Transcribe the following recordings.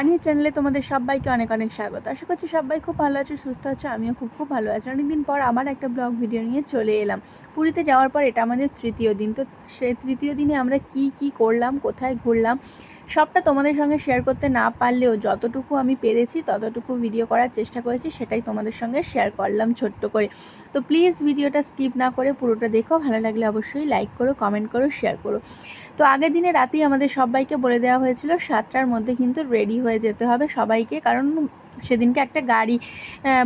আনির চ্যানেলে তোমাদের সবাইকে অনেক অনেক স্বাগত। আশা করছি সবাই খুব ভালো আছে, সুস্থ আছে, আমিও খুব খুব ভালো আছি। অনেকদিন পর আবার একটা ব্লগ ভিডিও নিয়ে চলে এলাম। পুরীতে যাওয়ার পর এটা আমাদের তৃতীয় দিন। তো সে তৃতীয় দিনে আমরা কি কি করলাম, কোথায় ঘুরলাম সবটা তোমাদের সঙ্গে শেয়ার করতে না পারলেও যতটুকু আমি পেরেছি, ততটুকু ভিডিও করার চেষ্টা করেছি, সেটাই তোমাদের সঙ্গে শেয়ার করলাম ছোট্ট করে। তো প্লিজ ভিডিওটা স্কিপ না করে পুরোটা দেখো, ভালো লাগলে অবশ্যই লাইক করো কমেন্ট করো শেয়ার করো। তো আগের দিনে রাতেই আমাদের সবাইকে বলে দেওয়া হয়েছিল, সাতটার মধ্যে কিন্তু রেডি হয়ে যেতে হবে সবাইকে, কারণ সেদিনকে একটা গাড়ি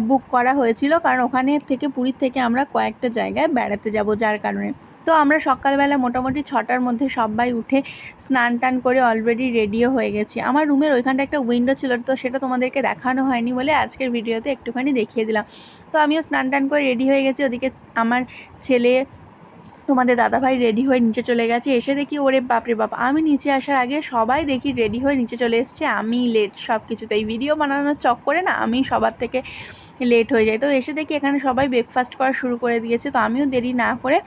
বুক করা হয়েছিল, কারণ ওখানে থেকে, পুরীর থেকে আমরা কয়েকটা জায়গায় বেড়াতে যাব যার কারণে। তো আমরা সকালবেলা মোটামুটি ছটার মধ্যে সবাই উঠে স্নান টান করে অলরেডি রেডিও হয়ে গেছি। আমার রুমের ওইখানটা একটা উইন্ডো ছিল, তো সেটা তোমাদেরকে দেখানো হয়নি বলে আজকের ভিডিওতে একটুখানি দেখিয়ে দিলাম। তো আমিও স্নান টান করে রেডি হয়ে গেছি। ওদিকে আমার ছেলে তোমাদের দাদাভাই রেডি হয়ে নিচে চলে গেছে। এসে দেখি, ওরে বাপরে বাপ, আমি নিচে আসার আগে সবাই দেখি রেডি হয়ে নিচে চলে এসছে। আমি লেট সব কিছুতে এই ভিডিও বানানোর চক করে না, আমি সবার থেকে লেট হয়ে যায় তো এসে দেখি এখানে সবাই ব্রেকফাস্ট করা শুরু করে দিয়েছে। তো আমিও দেরি না করে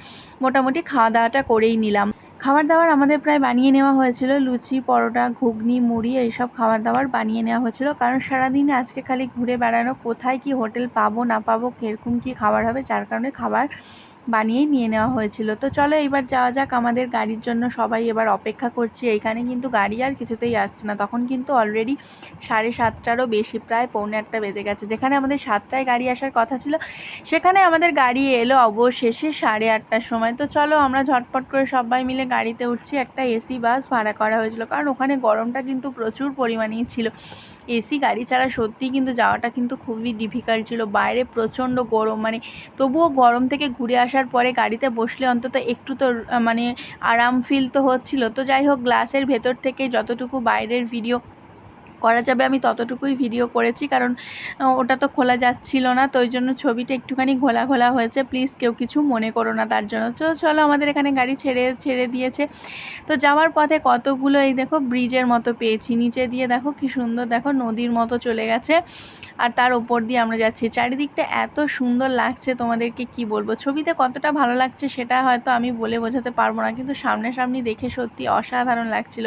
মোটামুটি খাওয়া দাওয়াটা করেই নিলাম। খাবার দাবার আমাদের প্রায় বানিয়ে নেওয়া হয়েছিল। লুচি, পরোটা, ঘুগনি, মুড়ি, এইসব খাবার দাবার বানিয়ে নেওয়া হয়েছিল। কারণ সারাদিনে আজকে খালি ঘুরে বেড়ানো, কোথায় কি হোটেল পাবো, না পাবো, কীরকম কী খাবার হবে, যার কারণে খাবার বানিয়েই নিয়ে নেওয়া হয়েছিল। তো চলো এবার যাওয়া যাক আমাদের গাড়ির জন্য। সবাই এবার অপেক্ষা করছি। এইখানে কিন্তু গাড়ি আর কিছুতেই আসছে না। তখন কিন্তু অলরেডি সাড়ে সাতটারও বেশি, প্রায় পৌনে আটটা বেজে গেছে। যেখানে আমাদের সাতটায় গাড়ি আসার কথা ছিল, সেখানে আমাদের গাড়ি এলো অবশেষে সাড়ে আটটার সময়। তো চলো আমরা ঝটপট করে সবাই মিলে গাড়িতে উঠছি। একটা এসি বাস ভাড়া করা হয়েছিল। কারণ ওখানে গরমটা কিন্তু প্রচুর পরিমাণেই ছিল। এসি গাড়ি ছাড়া সত্যিই কিন্তু যাওয়াটা কিন্তু খুবই ডিফিকাল্ট ছিল। বাইরে প্রচণ্ড গরম মানে তবুও গরম থেকে ঘুরে আসার পরে গাড়িতে বসলে অন্তত একটু তো মানে আরাম ফিল তো হচ্ছিল। তো যাই হোক গ্লাসের ভেতর থেকে যতটুকু বাইরের ভিডিও করা যাবে, আমি ততটুকুই ভিডিও করেছি, কারণ ওটা তো খোলা যাচ্ছিল না, তো ওই জন্য ছবিটা একটুখানি ঘোলা ঘোলা হয়েছে প্লিজ কেউ কিছু মনে করো না তার জন্য। তো চলো আমাদের এখানে গাড়ি ছেড়ে ছেড়ে দিয়েছে। তো যাওয়ার পথে কতগুলো এই দেখো ব্রিজের মতো পেয়েছি, নিচে দিয়ে দেখো কি সুন্দর, দেখো নদীর মতো চলে গেছে, আর তার ওপর দিয়ে আমরা যাচ্ছি। চারিদিকটা এত সুন্দর লাগছে তোমাদেরকে কি বলব? ছবিতে কতটা ভালো লাগছে সেটা হয়তো আমি বলে বোঝাতে পারব না, কিন্তু সামনাসামনি দেখে সত্যি অসাধারণ লাগছিল।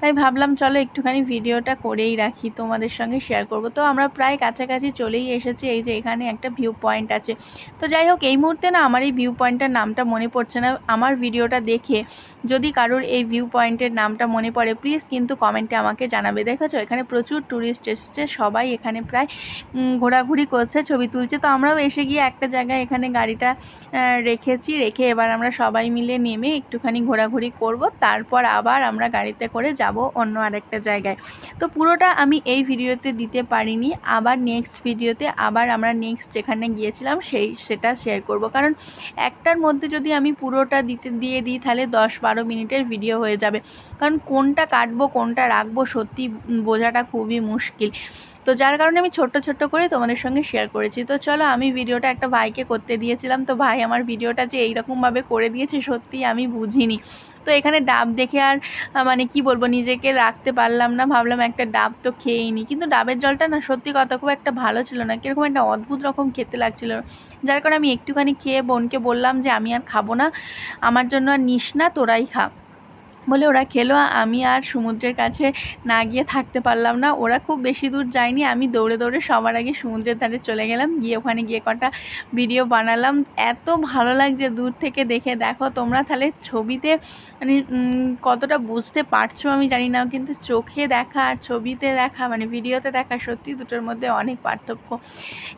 তাই ভাবলাম চলো একটুখানি ভিডিওটা করেই রাখি, তোমাদের সঙ্গে শেয়ার করব। তো আমরা প্রায় কাছাকাছি চলেই এসেছি, এই যে এখানে একটা ভিউ পয়েন্ট আছে। তো যাই হোক, এই মুহূর্তে না আমার এই ভিউ পয়েন্টটার নামটা মনে পড়ছে না। আমার ভিডিওটা দেখে যদি কারোর এই ভিউ পয়েন্টের নামটা মনে পড়ে প্লিজ কিন্তু কমেন্টে আমাকে জানাবে। দেখেছ, এখানে প্রচুর ট্যুরিস্ট এসেছে, সবাই এখানে প্রায় ঘোরাঘুরি করছে, ছবি তুলছে। তো আমরাও এসে গিয়ে একটা জায়গায় এখানে গাড়িটা রেখেছি, রেখে এবার আমরা সবাই মিলে নেমে একটুখানি ঘোরাঘুরি করব। তারপর আবার আমরা গাড়িতে করে যাব অন্য আরেকটা জায়গায়। তো পুরোটা আমি এই ভিডিওতে দিতে পারিনি। আবার নেক্সট ভিডিওতে আবার আমরা নেক্সট যেখানে গিয়েছিলাম সেই সেটা শেয়ার করব। কারণ একটার মধ্যে যদি আমি পুরোটা দিতে, দিয়ে দিই তাহলে দশ বারো মিনিটের ভিডিও হয়ে যাবে। কারণ কোনটা কাটবো, কোনটা রাখব সত্যি বোঝাটা খুবই মুশকিল। তো যার কারণে আমি ছোট্ট ছোট্ট করে তোমাদের সঙ্গে শেয়ার করেছি। তো চলো আমি ভিডিওটা একটা ভাইকে করতে দিয়েছিলাম। তো ভাই, আমার ভিডিওটা যে এইরকমভাবে করে দিয়েছে সত্যি আমি বুঝিনি। তো এখানে ডাব দেখে আর মানে কি বলব, নিজেকে রাখতে পারলাম না। ভাবলাম একটা ডাব তো খেয়েই নি। কিন্তু ডাবের জলটা না সত্যি কথা খুব একটা ভালো ছিল না। কীরকম একটা অদ্ভুত রকম খেতে লাগছিল। যার কারণে আমি একটুখানি খেয়ে বোনকে বললাম যে, আমি আর খাব না। আমার জন্য আর নিস না, তোরাই খা। বলে ওরা খেলো। আমি আর সমুদ্রের কাছে না গিয়ে থাকতে পারলাম না। ওরা খুব বেশি দূর যায়নি। আমি দৌড়ে দৌড়ে সবার আগে সমুদ্রের ধারে চলে গেলাম। গিয়ে ওখানে গিয়ে কটা ভিডিও বানালাম। এত ভালো লাগছে দূর থেকে দেখে। দেখো, তোমরা তাহলে ছবিতে মানে কতটা বুঝতে পারছ আমি জানি না। কিন্তু চোখে দেখা আর ছবিতে দেখা মানে ভিডিওতে দেখা সত্যি দুটোর মধ্যে অনেক পার্থক্য।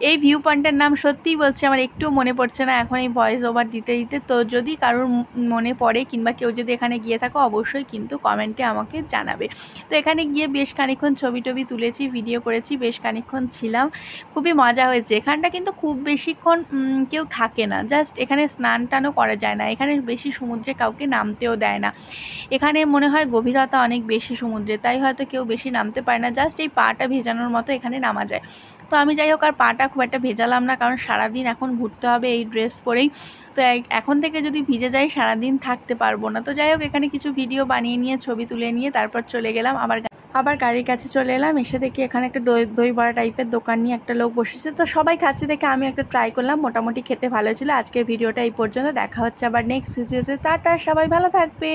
এই ভিউ পয়েন্টের নাম সত্যিই বলছে, আমার একটুও মনে পড়ছে না। এখন এই ভয়েস ওভার দিতে দিতে তো যদি কারোর মনে পড়ে কিংবা কেউ যদি এখানে গিয়ে থাকো অবশ্যই কিন্তু কমেন্টে আমাকে জানাবে। তো এখানে গিয়ে বেশ খানিক্ষণ ছবি টবি তুলেছি ভিডিও করেছি, বেশ খানিক্ষণ ছিলাম। খুবই মজা হয়েছে। এখানটা কিন্তু খুব বেশিক্ষণ কেউ থাকে না। জাস্ট এখানে স্নান টানও করা যায় না। এখানে বেশি সমুদ্রে কাউকে নামতেও দেয় না। এখানে মনে হয় গভীরতা অনেক বেশি সমুদ্রে, তাই হয়তো কেউ বেশি নামতে পারে না। জাস্ট এই পাটা ভেজানোর মতো এখানে নামা যায়। তো আমি যাই হোক, আর পাটা খুব একটা ভেজালাম না, কারণ সারাদিন এখন ঘুরতে হবে, এই ড্রেস পরেই। তো এখন থেকে যদি ভিজে যাই, সারাদিন থাকতে পারব না। তো যাই হোক, এখানে কিছু ভিডিও বানিয়ে নিয়ে, ছবি তুলে নিয়ে, তারপর চলে গেলাম। আবার আবার গাড়ির কাছে চলে এলাম। এসে দেখি এখানে একটা দই দই বড়া টাইপের দোকান নিয়ে একটা লোক বসেছে। তো সবাই খাচ্ছে দেখে আমি একটা ট্রাই করলাম। মোটামুটি খেতে ভালো ছিল। আজকে ভিডিওটা এই পর্যন্ত। দেখা হচ্ছে আবার নেক্সট ভিডিওতে টাটা, সবাই ভালো থাকবে।